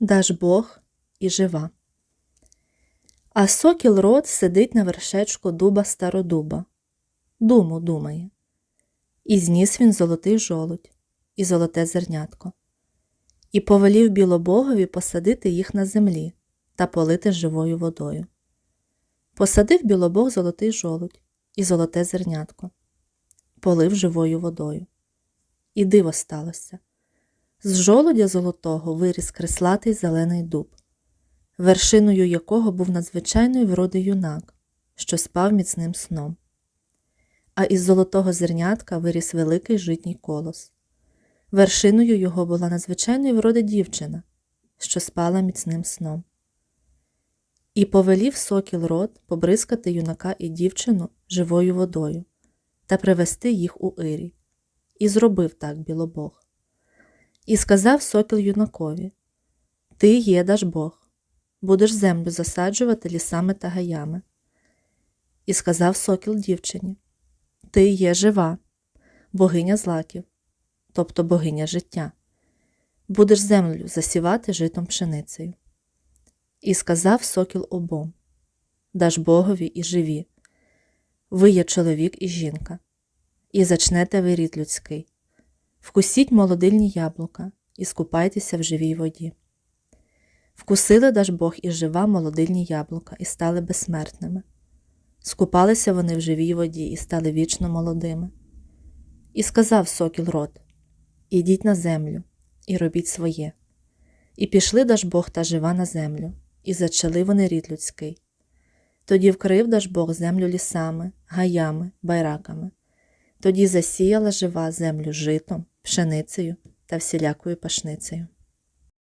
Даж Бог і жива. А сокіл рот сидить на вершечку дуба стародуба. Думу думає. І зніс він золотий жолудь і золоте зернятко, і повелів білобогові посадити їх на землі та полити живою водою. Посадив білобог золотий жолудь і золоте зернятко, полив живою водою. І диво сталося. З жолудя золотого виріс креслатий зелений дуб, вершиною якого був надзвичайної вроди юнак, що спав міцним сном. А із золотого зернятка виріс великий житній колос. Вершиною його була надзвичайної вроди дівчина, що спала міцним сном. І повелів сокіл рот побризкати юнака і дівчину живою водою та привести їх у Ірій. І зробив так білобог. І сказав сокіл юнакові Ти є даж Бог, будеш землю засаджувати лісами та гаями. І сказав сокіл дівчині Ти є жива, богиня злаків, тобто богиня життя. Будеш землю засівати житом пшеницею. І сказав сокіл обом Даж Богові і живі. Ви є чоловік і жінка, і зачнете ви рід людський. Вкусіть молодильні яблука і скупайтеся в живій воді. Вкусили даж Бог і жива молодильні яблука і стали безсмертними. Скупалися вони в живій воді і стали вічно молодими. І сказав сокіл рот Ідіть на землю і робіть своє. І пішли даж Бог та жива на землю, і зачали вони рід людський. Тоді вкрив даж Бог землю лісами, гаями, байраками. Тоді засіяла жива землю житом, пшеницею та всілякою пашницею.